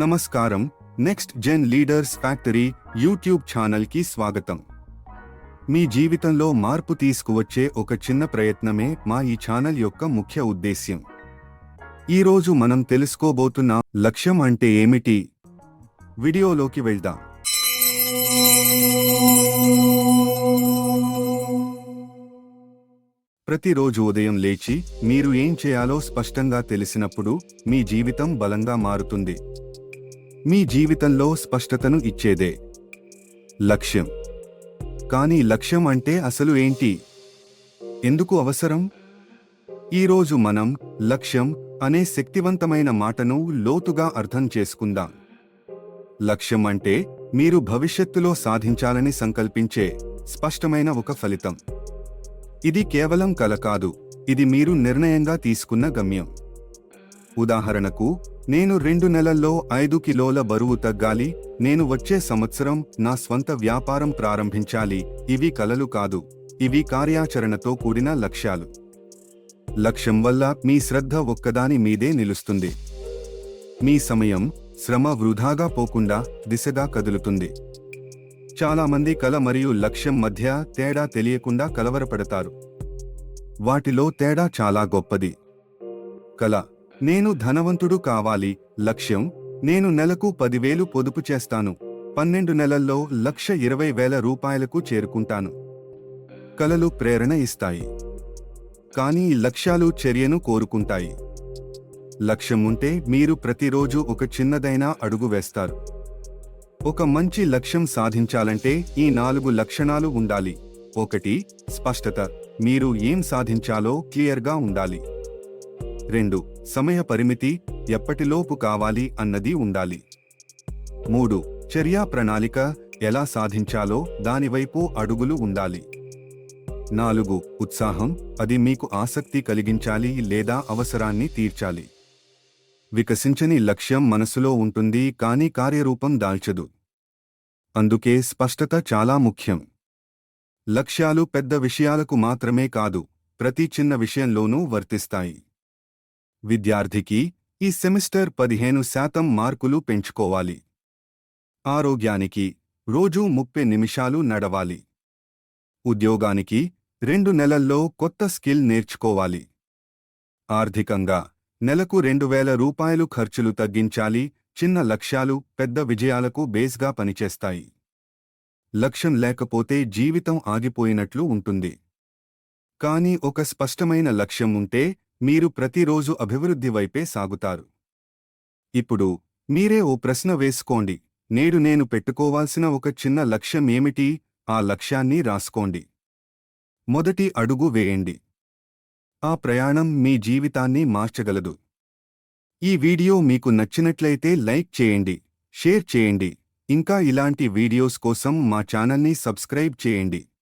నమస్కారం. Next gen leaders factory YouTube ఛానల్కి స్వాగతం. మీ జీవితంలో మార్పు తీసుకువచ్చే ఒక చిన్న ప్రయత్నమే మా ఈ ఛానల్ యొక్క ముఖ్య ఉద్దేశ్యం. ఈరోజు మనం తెలుసుకోబోతున్న లక్ష్యం అంటే ఏమిటి? వీడియోలోకి వెళ్దాం. ప్రతిరోజు ఉదయం లేచి మీరు ఏం చేయాలో స్పష్టంగా తెలిసినప్పుడు మీ జీవితం బలంగా మారుతుంది. మీ జీవితంలో స్పష్టతను ఇచ్చేదే. లక్ష్యం. కానీ లక్ష్యం అంటే అసలు ఏంటి? ఎందుకు అవసరం? ఈరోజు మనం లక్ష్యం అనే శక్తివంతమైన మాటను లోతుగా అర్థం చేసుకుందాం. లక్ష్యం అంటే మీరు భవిష్యత్తులో సాధించాలని సంకల్పించే స్పష్టమైన ఒక ఫలితం. ఇది కేవలం కల కాదు ఇది మీరు నిర్ణయంగా తీసుకున్న గమ్యం. ఉదాహరణకు నేను రెండు నెలల్లో ఐదు కిలోల బరువు తగ్గాలి నేను వచ్చే సంవత్సరం నా స్వంత వ్యాపారం ప్రారంభించాలి ఇవి కలలు కాదు ఇవి కార్యాచరణతో కూడిన లక్ష్యాలు. లక్ష్యం వల్ల మీ శ్రద్ధ ఒక్కదాని మీదే నిలుస్తుంది. మీ సమయం శ్రమ వృధాగా పోకుండా దిశగా కదులుతుంది. చాలామంది కల మరియు లక్ష్యం మధ్య తేడా తెలియకుండా కలవరపడతారు. వాటిలో తేడా చాలా గొప్పది. కల నేను ధనవంతుడు కావాలి లక్ష్యం నేను నెలకు పదివేలు పొదుపు చేస్తాను పన్నెండు నెలల్లో లక్ష ఇరవై వేల రూపాయలకు చేరుకుంటాను. కలలు ప్రేరణ ఇస్తాయి. కానీ లక్ష్యాలు చర్యను కోరుకుంటాయి. లక్ష్యం ఉంటే మీరు ప్రతిరోజు ఒక చిన్నదైనా అడుగు వేస్తారు. ఒక మంచి లక్ష్యం సాధించాలంటే ఈ నాలుగు లక్షణాలు ఉండాలి. ఒకటి స్పష్టత మీరు ఏం సాధించాలో క్లియర్గా ఉండాలి. రెండు సమయ పరిమితి ఎప్పటిలోపు కావాలి అన్నది ఉండాలి. మూడు చర్యా ప్రణాళిక ఎలా సాధించాలో దానివైపు అడుగులు ఉండాలి. నాలుగు ఉత్సాహం అది మీకు ఆసక్తి కలిగించాలి లేదా అవసరాన్ని తీర్చాలి. వికసించని లక్ష్యం మనసులో ఉంటుంది కానీ కార్యరూపం దాల్చదు. అందుకే స్పష్టత చాలా ముఖ్యం. లక్ష్యాలు పెద్ద విషయాలకు మాత్రమే కాదు ప్రతి చిన్న విషయంలోనూ వర్తిస్తాయి. విద్యార్థికి ఈ సెమిస్టర్ పదిహేను శాతం మార్కులు పెంచుకోవాలి. ఆరోగ్యానికి రోజూ ముప్పై నిమిషాలు నడవాలి. ఉద్యోగానికి రెండు నెలల్లో కొత్త స్కిల్ నేర్చుకోవాలి. ఆర్థికంగా నెలకు రెండు వేల రూపాయలు ఖర్చులు తగ్గించాలి చిన్న లక్ష్యాలు పెద్ద విజయాలకు బేస్గా పనిచేస్తాయి. లక్ష్యం లేకపోతే జీవితం ఆగిపోయినట్లు ఉంటుంది. కానీ ఒక స్పష్టమైన లక్ష్యం ఉంటే మీరు ప్రతిరోజు అభివృద్ధి వైపే సాగుతారు. ఇప్పుడు మీరే ఓ ప్రశ్న వేసుకోండి. నేడు నేను పెట్టుకోవాల్సిన ఒక చిన్న లక్ష్యం ఏమిటి? ఆ లక్ష్యాన్ని రాసుకోండి. మొదటి అడుగు వేయండి. ఆ ప్రయాణం మీ జీవితాన్ని మార్చగలదు. ఈ వీడియో మీకు నచ్చినట్లయితే లైక్ చేయండి షేర్ చేయండి. ఇంకా ఇలాంటి వీడియోస్ కోసం మా ఛానల్ని సబ్స్క్రైబ్ చేయండి.